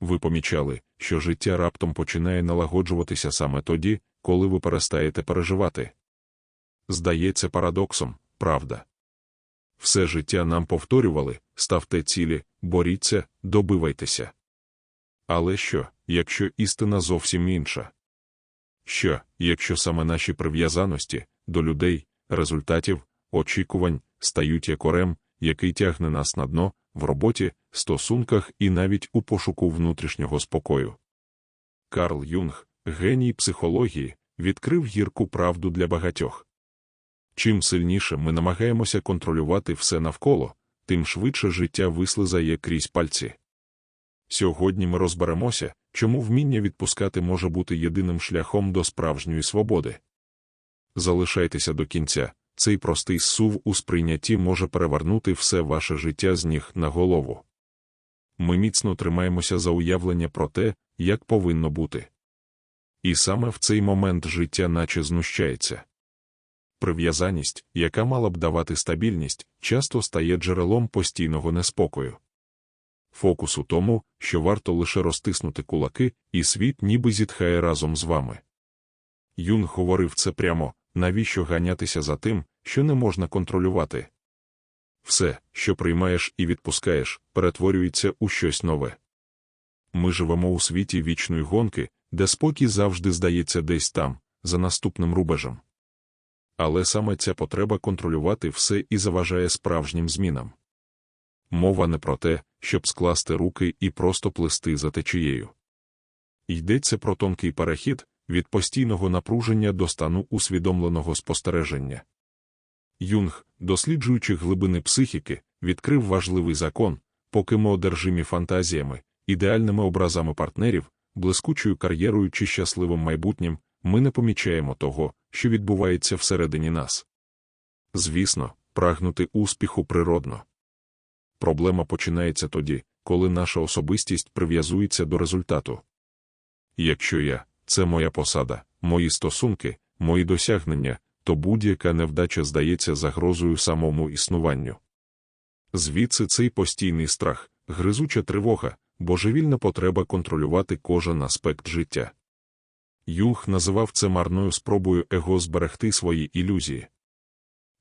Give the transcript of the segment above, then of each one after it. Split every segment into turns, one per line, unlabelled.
Ви помічали, що життя раптом починає налагоджуватися саме тоді, коли ви перестаєте переживати. Здається парадоксом, правда. Все життя нам повторювали ставте цілі, боріться, добивайтеся. Але що, якщо істина зовсім інша? Що, якщо саме наші прив'язаності до людей, результатів, очікувань стають як орем, який тягне нас на дно в роботі, стосунках і навіть у пошуку внутрішнього спокою? Карл Юнг, геній психології, відкрив гірку правду для багатьох. Чим сильніше ми намагаємося контролювати все навколо, тим швидше життя вислизає крізь пальці. Сьогодні ми розберемося, чому вміння відпускати може бути єдиним шляхом до справжньої свободи. Залишайтеся до кінця, цей простий сув у сприйнятті може перевернути все ваше життя з ніг на голову. Ми міцно тримаємося за уявлення про те, як повинно бути. І саме в цей момент життя наче знущається. Прив'язаність, яка мала б давати стабільність, часто стає джерелом постійного неспокою. Фокус у тому, що варто лише розтиснути кулаки, і світ ніби зітхає разом з вами. Юнг говорив це прямо навіщо ганятися за тим, що не можна контролювати. Все, що приймаєш і відпускаєш, перетворюється у щось нове. Ми живемо у світі вічної гонки, де спокій завжди здається десь там, за наступним рубежем. Але саме ця потреба контролювати все і заважає справжнім змінам. Мова не про те, щоб скласти руки і просто плести за течією. Йдеться про тонкий перехід від постійного напруження до стану усвідомленого спостереження. Юнг, досліджуючи глибини психіки, відкрив важливий закон, поки ми одержимі фантазіями, ідеальними образами партнерів, блискучою кар'єрою чи щасливим майбутнім, ми не помічаємо того, що відбувається всередині нас. Звісно, прагнути успіху природно. Проблема починається тоді, коли наша особистість прив'язується до результату. Якщо я це моя посада, мої стосунки, мої досягнення, то будь-яка невдача здається загрозою самому існуванню. Звідси цей постійний страх, гризуча тривога, божевільна потреба контролювати кожен аспект життя. Юнг називав це марною спробою его зберегти свої ілюзії.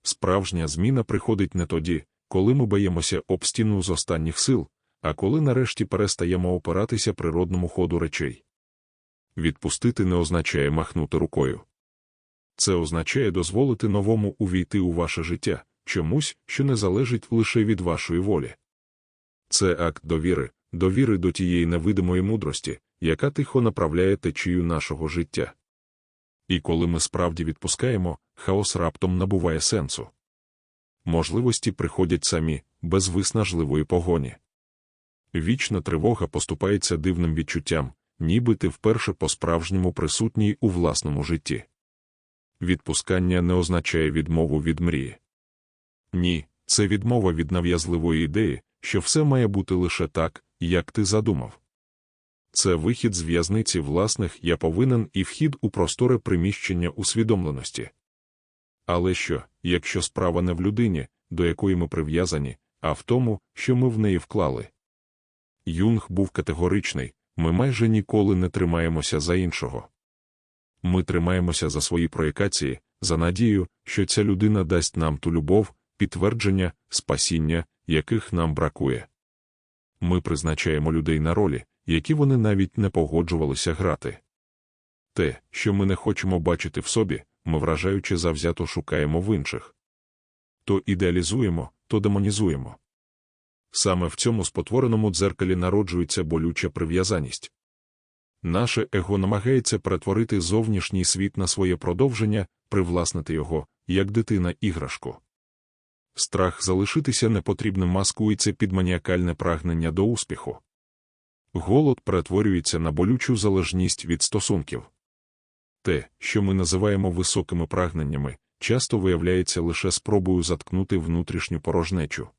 Справжня зміна приходить не тоді, коли ми боїмося об стіну з останніх сил, а коли нарешті перестаємо опиратися природному ходу речей. Відпустити не означає махнути рукою. Це означає дозволити новому увійти у ваше життя, чомусь, що не залежить лише від вашої волі. Це акт довіри, довіри до тієї невидимої мудрості, яка тихо направляє течію нашого життя. І коли ми справді відпускаємо, хаос раптом набуває сенсу. Можливості приходять самі, без виснажливої погоні. Вічна тривога поступається дивним відчуттям, ніби ти вперше по-справжньому присутній у власному житті. Відпускання не означає відмову від мрії. Ні, це відмова від нав'язливої ідеї, що все має бути лише так, як ти задумав. Це вихід з в'язниці власних я повинен і вхід у просторе приміщення усвідомленості. Але що, якщо справа не в людині, до якої ми прив'язані, а в тому, що ми в неї вклали? Юнг був категоричний ми майже ніколи не тримаємося за іншого. Ми тримаємося за свої проєкації, за надію, що ця людина дасть нам ту любов, підтвердження, спасіння, яких нам бракує. Ми призначаємо людей на ролі, які вони навіть не погоджувалися грати. Те, що ми не хочемо бачити в собі, ми вражаючи завзято шукаємо в інших. То ідеалізуємо, то демонізуємо. Саме в цьому спотвореному дзеркалі народжується болюча прив'язаність. Наше его намагається перетворити зовнішній світ на своє продовження, привласнити його, як дитина іграшку. Страх залишитися непотрібним маскується під маніакальне прагнення до успіху. Голод перетворюється на болючу залежність від стосунків. Те, що ми називаємо високими прагненнями, часто виявляється лише спробою заткнути внутрішню порожнечу.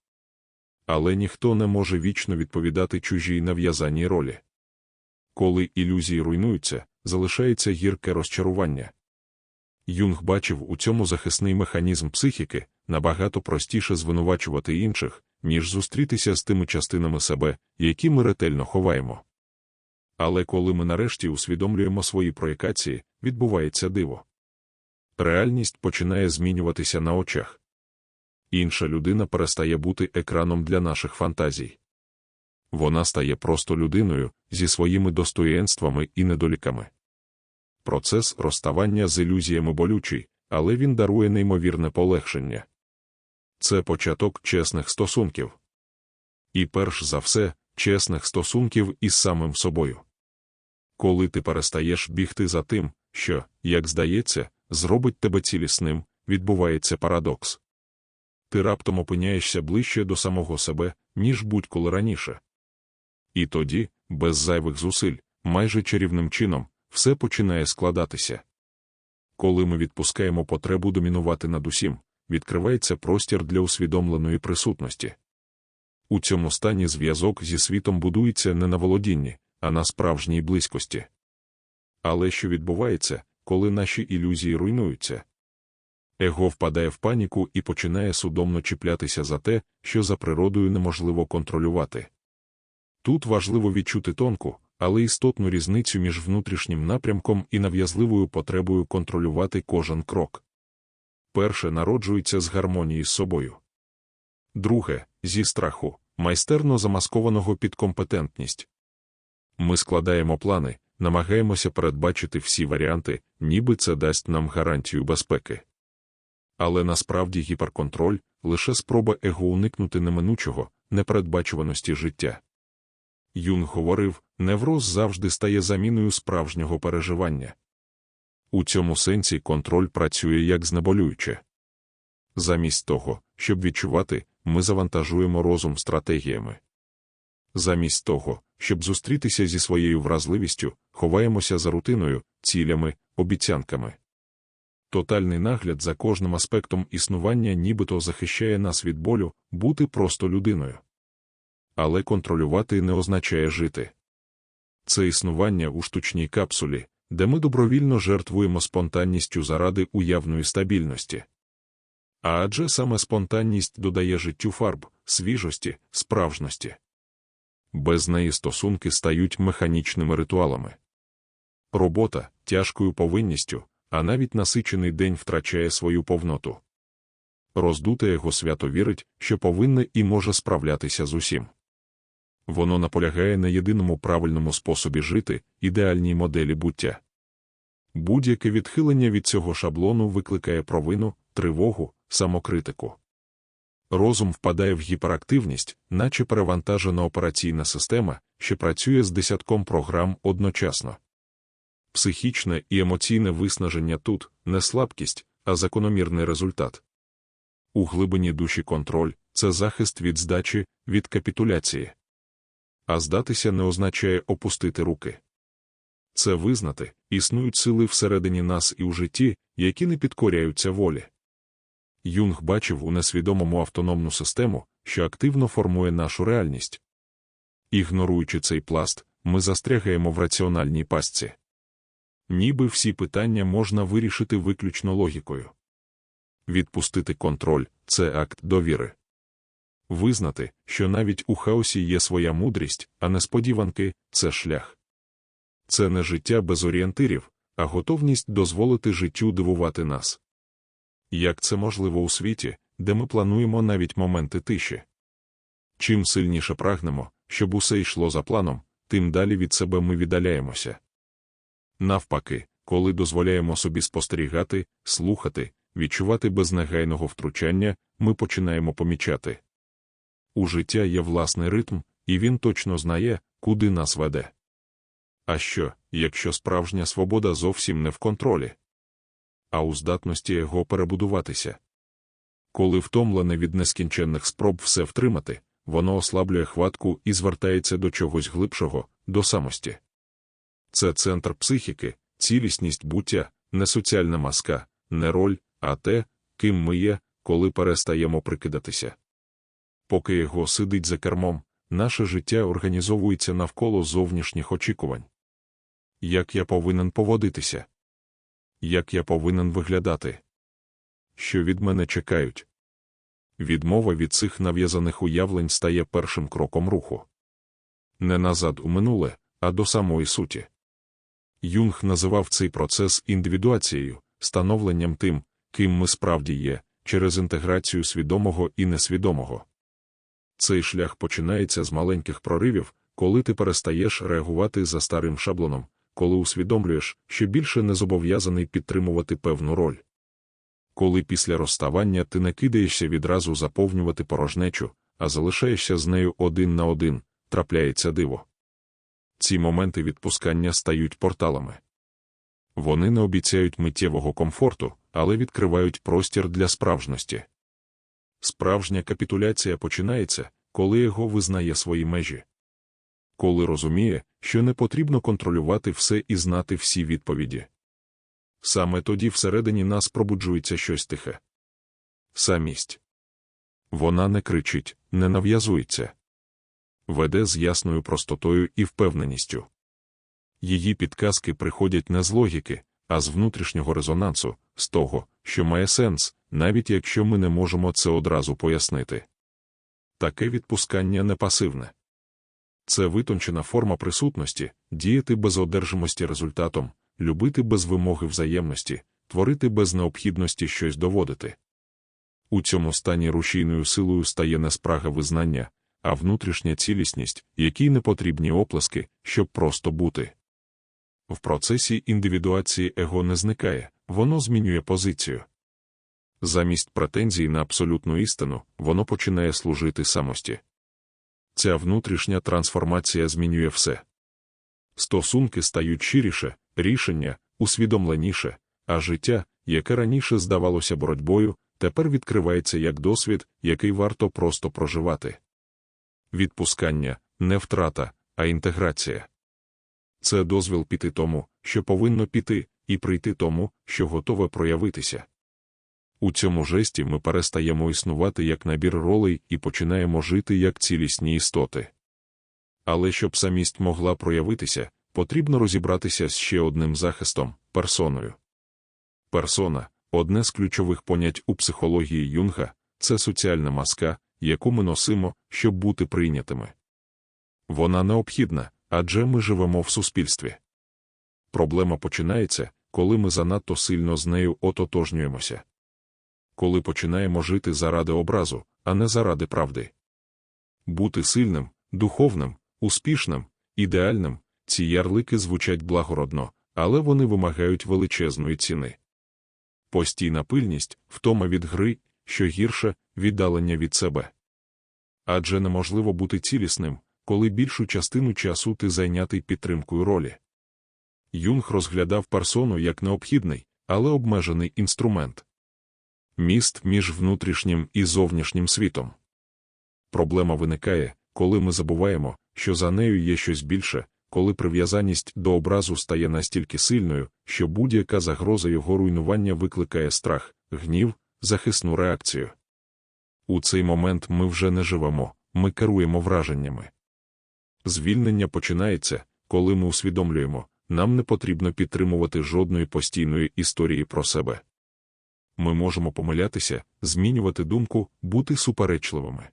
Але ніхто не може вічно відповідати чужій нав'язаній ролі. Коли ілюзії руйнуються, залишається гірке розчарування. Юнг бачив у цьому захисний механізм психіки набагато простіше звинувачувати інших, ніж зустрітися з тими частинами себе, які ми ретельно ховаємо. Але коли ми нарешті усвідомлюємо свої проєкації, відбувається диво. Реальність починає змінюватися на очах. Інша людина перестає бути екраном для наших фантазій. Вона стає просто людиною зі своїми достоєнствами і недоліками. Процес розставання з ілюзіями болючий, але він дарує неймовірне полегшення. Це початок чесних стосунків. І перш за все, чесних стосунків із самим собою. Коли ти перестаєш бігти за тим, що, як здається, зробить тебе цілісним, відбувається парадокс. Ти раптом опиняєшся ближче до самого себе, ніж будь-коли раніше. І тоді, без зайвих зусиль, майже чарівним чином, все починає складатися. Коли ми відпускаємо потребу домінувати над усім, відкривається простір для усвідомленої присутності. У цьому стані зв'язок зі світом будується не на володінні, а на справжній близькості. Але що відбувається, коли наші ілюзії руйнуються? Его впадає в паніку і починає судомно чіплятися за те, що за природою неможливо контролювати. Тут важливо відчути тонку, але істотну різницю між внутрішнім напрямком і нав'язливою потребою контролювати кожен крок. Перше народжується з гармонії з собою. Друге зі страху, майстерно замаскованого під компетентність. Ми складаємо плани, намагаємося передбачити всі варіанти, ніби це дасть нам гарантію безпеки. Але насправді гіперконтроль лише спроба его уникнути неминучого, непередбачуваності життя. Юнг говорив, невроз завжди стає заміною справжнього переживання. У цьому сенсі контроль працює як знеболююче. Замість того, щоб відчувати, ми завантажуємо розум стратегіями. Замість того, щоб зустрітися зі своєю вразливістю, ховаємося за рутиною, цілями, обіцянками. Тотальний нагляд за кожним аспектом існування нібито захищає нас від болю, бути просто людиною. Але контролювати не означає жити. Це існування у штучній капсулі, де ми добровільно жертвуємо спонтанністю заради уявної стабільності. А адже саме спонтанність додає життю фарб, свіжості, справжності. Без неї стосунки стають механічними ритуалами. Робота тяжкою повинністю, а навіть насичений день втрачає свою повноту. Роздуте його свято вірить, що повинне і може справлятися з усім. Воно наполягає на єдиному правильному способі жити, ідеальній моделі буття. Будь-яке відхилення від цього шаблону викликає провину, тривогу, самокритику. Розум впадає в гіперактивність, наче перевантажена операційна система, що працює з десятком програм одночасно. Психічне і емоційне виснаження тут не слабкість, а закономірний результат. У глибині душі контроль це захист від здачі, від капітуляції. А здатися не означає опустити руки. Це визнати, існують сили всередині нас і у житті, які не підкоряються волі. Юнг бачив у несвідомому автономну систему, що активно формує нашу реальність. Ігноруючи цей пласт, ми застрягаємо в раціональній пастці. Ніби всі питання можна вирішити виключно логікою. Відпустити контроль це акт довіри. Визнати, що навіть у хаосі є своя мудрість, а несподіванки це шлях. Це не життя без орієнтирів, а готовність дозволити життю дивувати нас. Як це можливо у світі, де ми плануємо навіть моменти тиші? Чим сильніше прагнемо, щоб усе йшло за планом, тим далі від себе ми віддаляємося. Навпаки, коли дозволяємо собі спостерігати, слухати, відчувати без негайного втручання, ми починаємо помічати. У життя є власний ритм, і він точно знає, куди нас веде. А що, якщо справжня свобода зовсім не в контролі? а у здатності його перебудуватися. Коли втомлене від нескінченних спроб все втримати, воно ослаблює хватку і звертається до чогось глибшого, до самості. Це центр психіки, цілісність буття, не соціальна маска, не роль, а те, ким ми є, коли перестаємо прикидатися. Поки його сидить за кермом, наше життя організовується навколо зовнішніх очікувань. Як я повинен поводитися? як я повинен виглядати, що від мене чекають. Відмова від цих нав'язаних уявлень стає першим кроком руху. Не назад у минуле, а до самої суті. Юнг називав цей процес індивідуацією, становленням тим, ким ми справді є, через інтеграцію свідомого і несвідомого. Цей шлях починається з маленьких проривів, коли ти перестаєш реагувати за старим шаблоном, коли усвідомлюєш, що більше не зобов'язаний підтримувати певну роль. Коли після розставання ти не кидаєшся відразу заповнювати порожнечу, а залишаєшся з нею один на один, трапляється диво. Ці моменти відпускання стають порталами. Вони не обіцяють миттєвого комфорту, але відкривають простір для справжності. Справжня капітуляція починається, коли його визнає свої межі. Коли розуміє, що не потрібно контролювати все і знати всі відповіді. Саме тоді всередині нас пробуджується щось тихе. Самість. Вона не кричить, не нав'язується. Веде з ясною простотою і впевненістю. Її підказки приходять не з логіки, а з внутрішнього резонансу, з того, що має сенс, навіть якщо ми не можемо це одразу пояснити. Таке відпускання не пасивне. Це витончена форма присутності, діяти без одержимості результатом, любити без вимоги взаємності, творити без необхідності щось доводити. У цьому стані рушійною силою стає не спрага визнання, а внутрішня цілісність, якій не потрібні оплески, щоб просто бути. В процесі індивідуації его не зникає, воно змінює позицію. Замість претензій на абсолютну істину, воно починає служити самості. Ця внутрішня трансформація змінює все. Стосунки стають ширіше, рішення усвідомленіше, а життя, яке раніше здавалося боротьбою, тепер відкривається як досвід, який варто просто проживати. Відпускання не втрата, а інтеграція. Це дозвіл піти тому, що повинно піти, і прийти тому, що готове проявитися. У цьому жесті ми перестаємо існувати як набір ролей і починаємо жити як цілісні істоти. Але щоб самість могла проявитися, потрібно розібратися з ще одним захистом персоною. Персона одне з ключових понять у психології Юнга це соціальна маска, яку ми носимо, щоб бути прийнятими. Вона необхідна, адже ми живемо в суспільстві. Проблема починається, коли ми занадто сильно з нею ототожнюємося. Коли починаємо жити заради образу, а не заради правди. Бути сильним, духовним, успішним, ідеальним ці ярлики звучать благородно, але вони вимагають величезної ціни. Постійна пильність, втома від гри, що гірше, віддалення від себе. Адже неможливо бути цілісним, коли більшу частину часу ти зайнятий підтримкою ролі. Юнг розглядав персону як необхідний, але обмежений інструмент міст між внутрішнім і зовнішнім світом. Проблема виникає, коли ми забуваємо, що за нею є щось більше, коли прив'язаність до образу стає настільки сильною, що будь-яка загроза його руйнування викликає страх, гнів, захисну реакцію. У цей момент ми вже не живемо, ми керуємо враженнями. Звільнення починається, коли ми усвідомлюємо, нам не потрібно підтримувати жодної постійної історії про себе. Ми можемо помилятися, змінювати думку, бути суперечливими.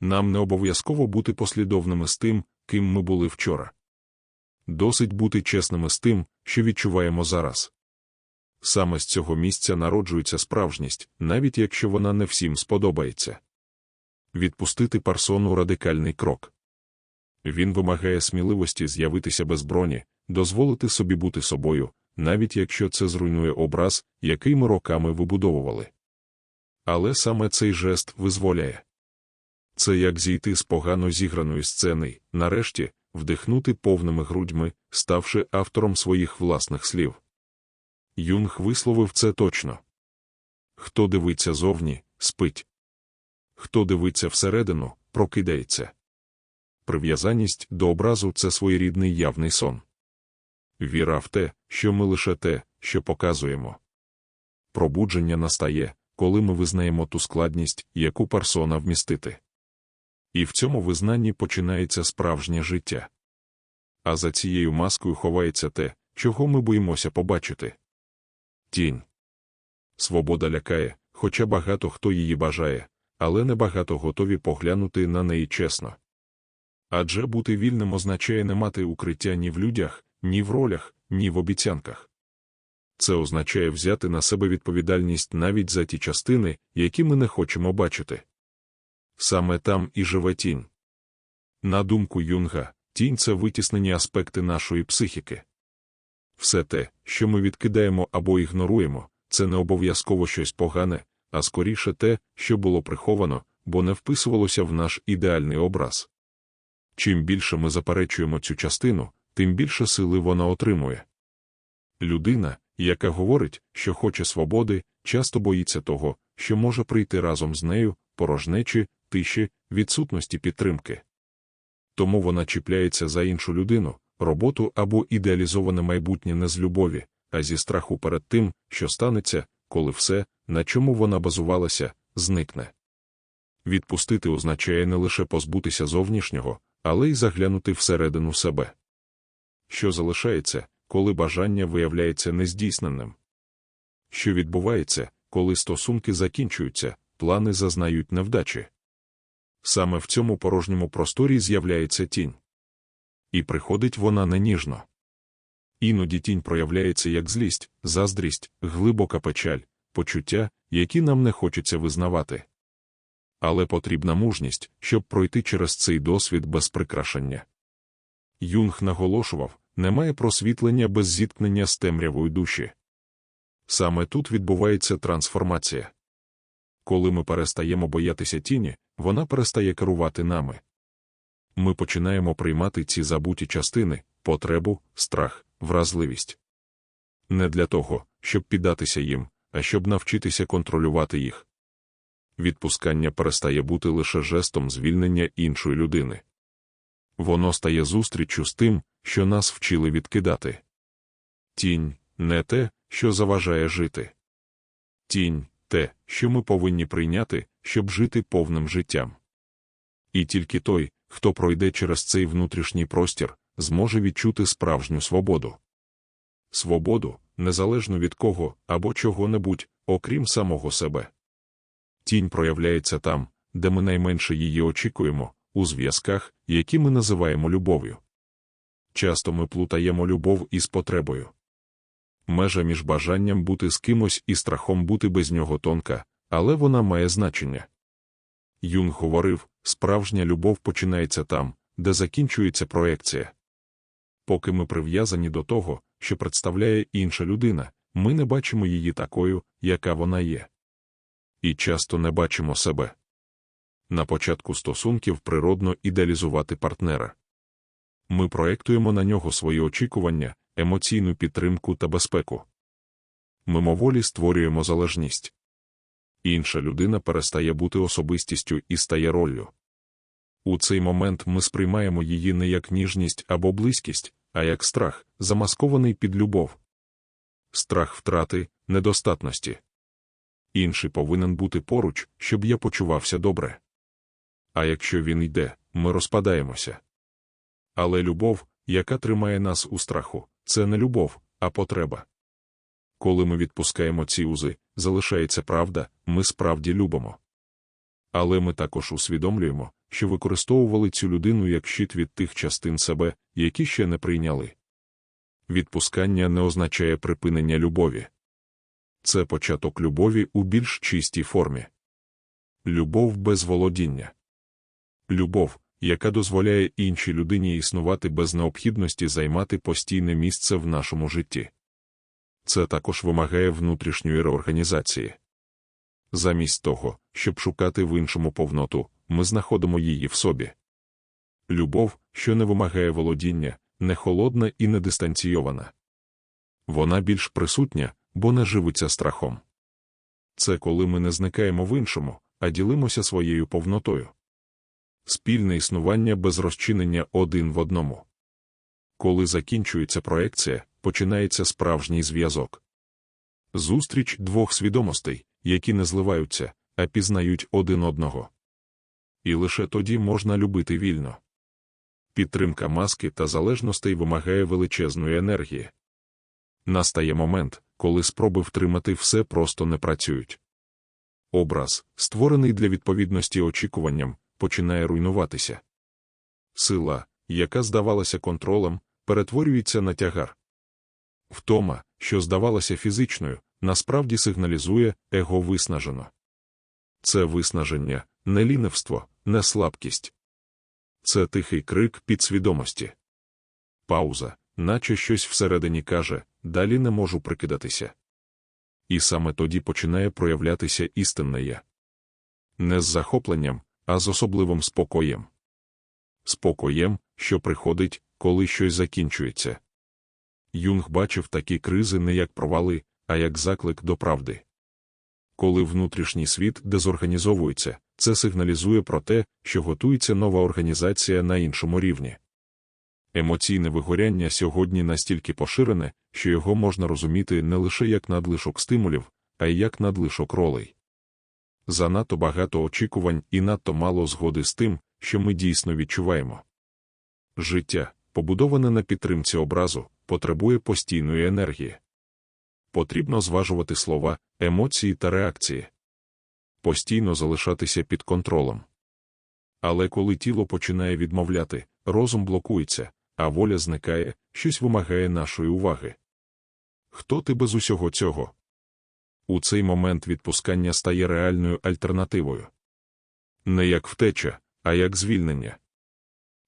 Нам не обов'язково бути послідовними з тим, ким ми були вчора. Досить бути чесними з тим, що відчуваємо зараз. Саме з цього місця народжується справжність, навіть якщо вона не всім сподобається. Відпустити персону радикальний крок. Він вимагає сміливості з'явитися без броні, дозволити собі бути собою, навіть якщо це зруйнує образ, який ми роками вибудовували. Але саме цей жест визволяє. Це як зійти з погано зіграної сцени, нарешті, вдихнути повними грудьми, ставши автором своїх власних слів. Юнг висловив це точно. Хто дивиться зовні, спить. Хто дивиться всередину, прокидається. Прив'язаність до образу це своєрідний явний сон. Віра в те, що ми лише те, що показуємо. Пробудження настає, коли ми визнаємо ту складність, яку персона вмістити. І в цьому визнанні починається справжнє життя. А за цією маскою ховається те, чого ми боїмося побачити. Тінь. Свобода лякає, хоча багато хто її бажає, але небагато готові поглянути на неї чесно. Адже бути вільним означає не мати укриття ні в людях, ні в ролях, ні в обіцянках. Це означає взяти на себе відповідальність навіть за ті частини, які ми не хочемо бачити. Саме там і живе тінь. На думку Юнга, тінь це витіснені аспекти нашої психіки. Все те, що ми відкидаємо або ігноруємо, це не обов'язково щось погане, а скоріше те, що було приховано, бо не вписувалося в наш ідеальний образ. Чим більше ми заперечуємо цю частину, тим більше сили вона отримує. Людина, яка говорить, що хоче свободи, часто боїться того, що може прийти разом з нею, порожнечі, тиші, відсутності підтримки. Тому вона чіпляється за іншу людину, роботу або ідеалізоване майбутнє не з любові, а зі страху перед тим, що станеться, коли все, на чому вона базувалася, зникне. Відпустити означає не лише позбутися зовнішнього, але й заглянути всередину себе. Що залишається, коли бажання виявляється нездійсненним? Що відбувається, коли стосунки закінчуються, плани зазнають невдачі? Саме в цьому порожньому просторі з'являється тінь. І приходить вона неніжно. Іноді тінь проявляється як злість, заздрість, глибока печаль, почуття, які нам не хочеться визнавати. Але потрібна мужність, щоб пройти через цей досвід без прикрашення. Юнг наголошував немає просвітлення без зіткнення з темрявою душі. Саме тут відбувається трансформація. Коли ми перестаємо боятися тіні, вона перестає керувати нами. Ми починаємо приймати ці забуті частини, потребу, страх, вразливість. Не для того, щоб піддатися їм, а щоб навчитися контролювати їх. Відпускання перестає бути лише жестом звільнення іншої людини. Воно стає зустріччю з тим, що нас вчили відкидати. Тінь не те, що заважає жити. Тінь те, що ми повинні прийняти, щоб жити повним життям. І тільки той, хто пройде через цей внутрішній простір, зможе відчути справжню свободу. Свободу, незалежно від кого або чого-небудь, окрім самого себе. Тінь проявляється там, де ми найменше її очікуємо, у зв'язках, які ми називаємо любов'ю. Часто ми плутаємо любов із потребою. Межа між бажанням бути з кимось і страхом бути без нього тонка, але вона має значення. Юнг говорив справжня любов починається там, де закінчується проекція. Поки ми прив'язані до того, що представляє інша людина, ми не бачимо її такою, яка вона є. І часто не бачимо себе. На початку стосунків природно ідеалізувати партнера. Ми проектуємо на нього свої очікування, емоційну підтримку та безпеку. Мимоволі створюємо залежність. Інша людина перестає бути особистістю і стає роллю. У цей момент ми сприймаємо її не як ніжність або близькість, а як страх, замаскований під любов. Страх втрати, недостатності. Інший повинен бути поруч, щоб я почувався добре. А якщо він йде, ми розпадаємося. Але любов, яка тримає нас у страху, це не любов, а потреба. Коли ми відпускаємо ці узи, залишається правда, ми справді любимо. Але ми також усвідомлюємо, що використовували цю людину як щит від тих частин себе, які ще не прийняли. Відпускання не означає припинення любові. Це початок любові у більш чистій формі. Любов без володіння. Любов, яка дозволяє іншій людині існувати без необхідності займати постійне місце в нашому житті. Це також вимагає внутрішньої реорганізації. Замість того, щоб шукати в іншому повноту, ми знаходимо її в собі. Любов, що не вимагає володіння, не холодна і не дистанційована. Вона більш присутня, бо не живиться страхом. Це коли ми не зникаємо в іншому, а ділимося своєю повнотою. Спільне існування без розчинення один в одному. Коли закінчується проекція, починається справжній зв'язок. Зустріч двох свідомостей, які не зливаються, а пізнають один одного. І лише тоді можна любити вільно. Підтримка маски та залежностей вимагає величезної енергії. Настає момент, коли спроби втримати все просто не працюють. Образ, створений для відповідності очікуванням, починає руйнуватися. сила, яка здавалася контролем, перетворюється на тягар. Втома, що здавалася фізичною, насправді сигналізує его виснажено. Це виснаження, не лінивство, не слабкість. Це тихий крик підсвідомості. Пауза, наче щось всередині каже, далі не можу прикидатися. І саме тоді починає проявлятися істинне я. Не з захопленням, а з особливим спокоєм. Спокоєм, що приходить, коли щось закінчується. Юнг бачив такі кризи не як провали, а як заклик до правди. Коли внутрішній світ дезорганізовується, це сигналізує про те, що готується нова організація на іншому рівні. Емоційне вигоряння сьогодні настільки поширене, що його можна розуміти не лише як надлишок стимулів, а й як надлишок ролей. Занадто багато очікувань і надто мало згоди з тим, що ми дійсно відчуваємо. Життя, побудоване на підтримці образу, потребує постійної енергії. Потрібно зважувати слова, емоції та реакції, постійно залишатися під контролем. Але коли тіло починає відмовляти, розум блокується, а воля зникає, щось вимагає нашої уваги. Хто ти без усього цього? У цей момент відпускання стає реальною альтернативою. Не як втеча, а як звільнення.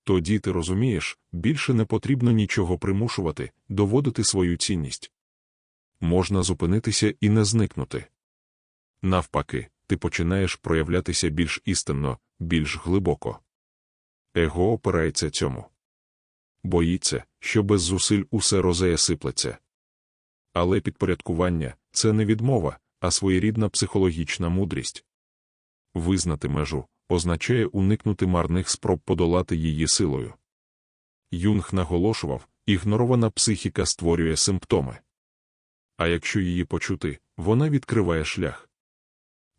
Тоді ти розумієш, більше не потрібно нічого примушувати, доводити свою цінність. Можна зупинитися і не зникнути. Навпаки, ти починаєш проявлятися більш істинно, більш глибоко. Его опирається цьому. Боїться, що без зусиль усе розея сиплеться. Але підпорядкування це не відмова, а своєрідна психологічна мудрість. Визнати межу означає уникнути марних спроб подолати її силою. Юнг наголошував, ігнорована психіка створює симптоми. А якщо її почути, вона відкриває шлях.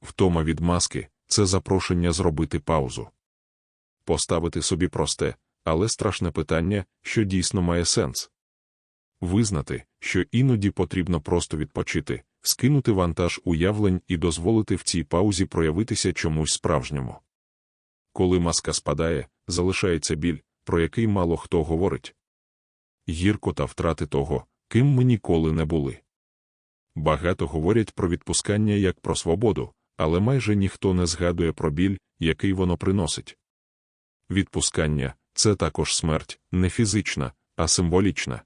Втома від маски це запрошення зробити паузу. Поставити собі просте, але страшне питання, що дійсно має сенс. Визнати, що іноді потрібно просто відпочити, скинути вантаж уявлень і дозволити в цій паузі проявитися чомусь справжньому. Коли маска спадає, залишається біль, про який мало хто говорить. Гірко та втрати того, ким ми ніколи не були. Багато говорять про відпускання як про свободу, але майже ніхто не згадує про біль, який воно приносить. Відпускання це також смерть, не фізична, а символічна.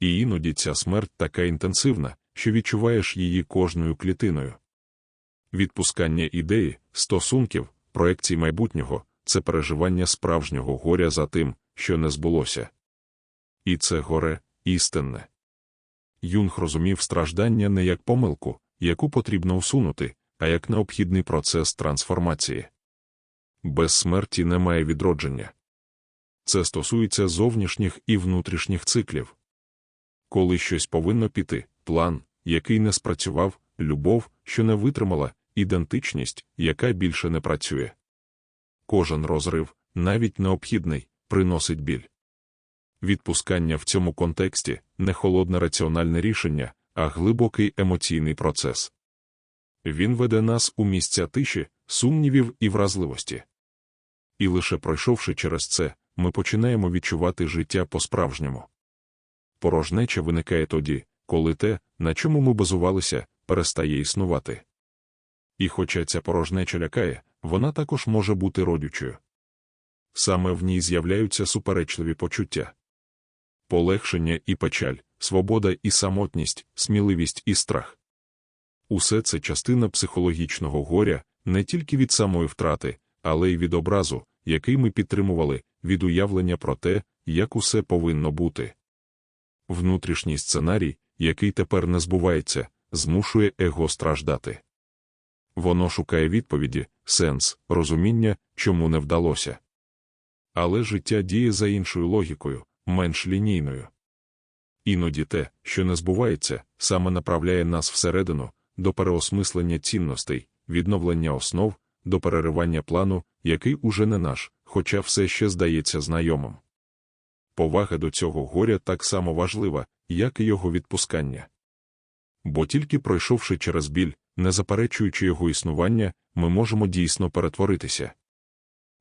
І іноді ця смерть така інтенсивна, що відчуваєш її кожною клітиною. Відпускання ідеї, стосунків, проекцій майбутнього це переживання справжнього горя за тим, що не збулося. І це горе істинне. Юнг розумів страждання не як помилку, яку потрібно усунути, а як необхідний процес трансформації. Без смерті немає відродження. Це стосується зовнішніх і внутрішніх циклів. Коли щось повинно піти, план, який не спрацював, любов, що не витримала, ідентичність, яка більше не працює. Кожен розрив, навіть необхідний, приносить біль. Відпускання в цьому контексті не холодне раціональне рішення, а глибокий емоційний процес. Він веде нас у місця тиші, сумнівів і вразливості. І лише пройшовши через це, ми починаємо відчувати життя по-справжньому. Порожнеча виникає тоді, коли те, на чому ми базувалися, перестає існувати. І хоча ця порожнеча лякає, вона також може бути родючою. Саме в ній з'являються суперечливі почуття полегшення і печаль, свобода і самотність, сміливість і страх. Усе це частина психологічного горя не тільки від самої втрати, але й від образу, який ми підтримували, від уявлення про те, як усе повинно бути. Внутрішній сценарій, який тепер не збувається, змушує его страждати. Воно шукає відповіді, сенс, розуміння, чому не вдалося. Але життя діє за іншою логікою, менш лінійною. Іноді те, що не збувається, саме направляє нас всередину, до переосмислення цінностей, відновлення основ, до переривання плану, який уже не наш, хоча все ще здається знайомим. Повага до цього горя так само важлива, як і його відпускання. Бо тільки пройшовши через біль, не заперечуючи його існування, ми можемо дійсно перетворитися.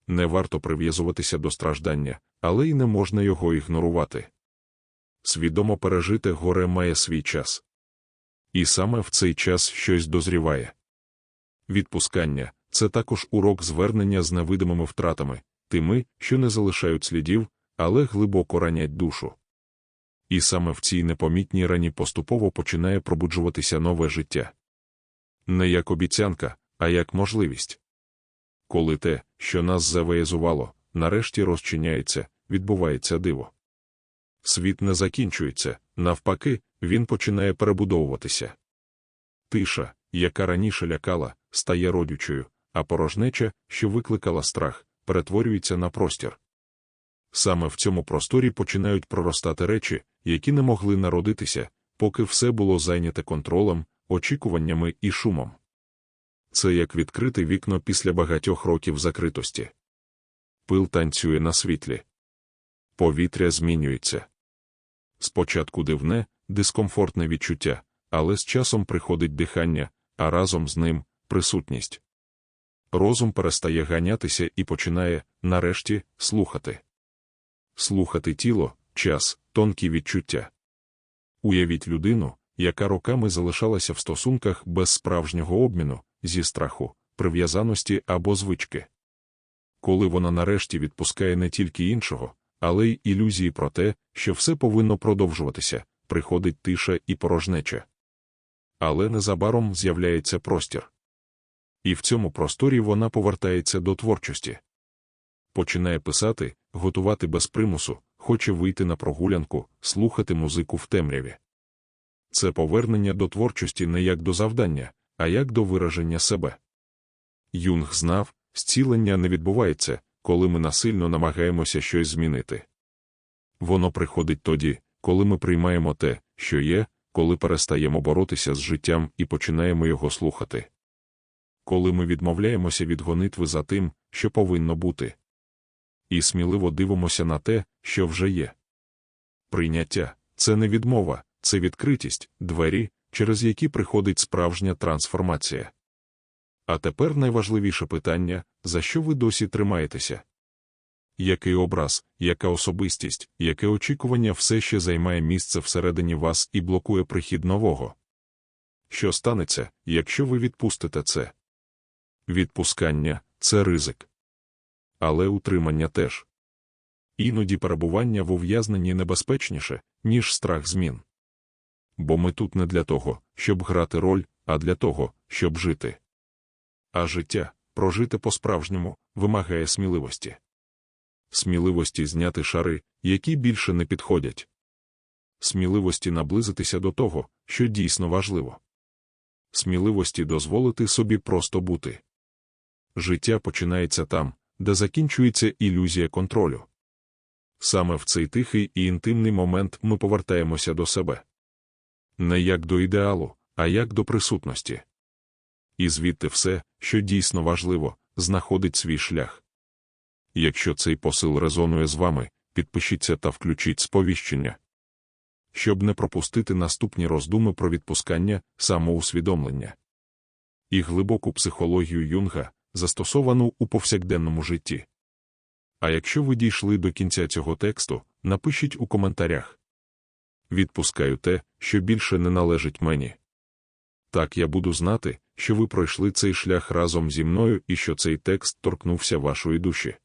не варто прив'язуватися до страждання, але й не можна його ігнорувати. Свідомо пережите горе має свій час. І саме в цей час щось дозріває. Відпускання це також урок звернення з невидимими втратами, тими, що не залишають слідів, але глибоко ранять душу. І саме в цій непомітній рані поступово починає пробуджуватися нове життя. Не як обіцянка, а як можливість. Коли те, що нас завеязувало, нарешті розчиняється, відбувається диво. Світ не закінчується, навпаки, він починає перебудовуватися. Тиша, яка раніше лякала, стає родючою, а порожнеча, що викликала страх, перетворюється на простір. Саме в цьому просторі починають проростати речі, які не могли народитися, поки все було зайняте контролем, очікуваннями і шумом. Це як відкрите вікно після багатьох років закритості. Пил танцює на світлі. Повітря змінюється. Спочатку дивне, дискомфортне відчуття, але з часом приходить дихання, а разом з ним присутність. Розум перестає ганятися і починає, нарешті, слухати. Слухати тіло, час, тонкі відчуття. Уявіть людину, яка роками залишалася в стосунках без справжнього обміну, зі страху, прив'язаності або звички. Коли вона нарешті відпускає не тільки іншого, але й ілюзії про те, що все повинно продовжуватися, приходить тиша і порожнеча. Але незабаром з'являється простір. І в цьому просторі вона повертається до творчості. Починає писати, готувати без примусу, хоче вийти на прогулянку, слухати музику в темряві. Це повернення до творчості не як до завдання, а як до вираження себе. Юнг знав, зцілення не відбувається, коли ми насильно намагаємося щось змінити. Воно приходить тоді, коли ми приймаємо те, що є, коли перестаємо боротися з життям і починаємо його слухати. Коли ми відмовляємося від гонитви за тим, що повинно бути, і сміливо дивимося на те, що вже є. Прийняття це не відмова, це відкритість, двері, через які приходить справжня трансформація. А тепер найважливіше питання, за що ви досі тримаєтеся? Який образ, яка особистість, яке очікування все ще займає місце всередині вас і блокує прихід нового? Що станеться, якщо ви відпустите це? Відпускання це ризик. Але утримання теж. Іноді перебування в ув'язненні небезпечніше, ніж страх змін. Бо ми тут не для того, щоб грати роль, а для того, щоб жити. А життя, прожити по-справжньому, вимагає сміливості. Сміливості зняти шари, які більше не підходять. Сміливості наблизитися до того, що дійсно важливо. Сміливості дозволити собі просто бути. Життя починається там, де закінчується ілюзія контролю. Саме в цей тихий і інтимний момент ми повертаємося до себе. Не як до ідеалу, а як до присутності. І звідти все, що дійсно важливо, знаходить свій шлях. Якщо цей посил резонує з вами, підпишіться та включіть сповіщення. Щоб не пропустити наступні роздуми про відпускання, самоусвідомлення і глибоку психологію юнга, застосовану у повсякденному житті. А якщо ви дійшли до кінця цього тексту, напишіть у коментарях. Відпускаю те, що більше не належить мені. Так я буду знати, що ви пройшли цей шлях разом зі мною і що цей текст торкнувся вашої душі.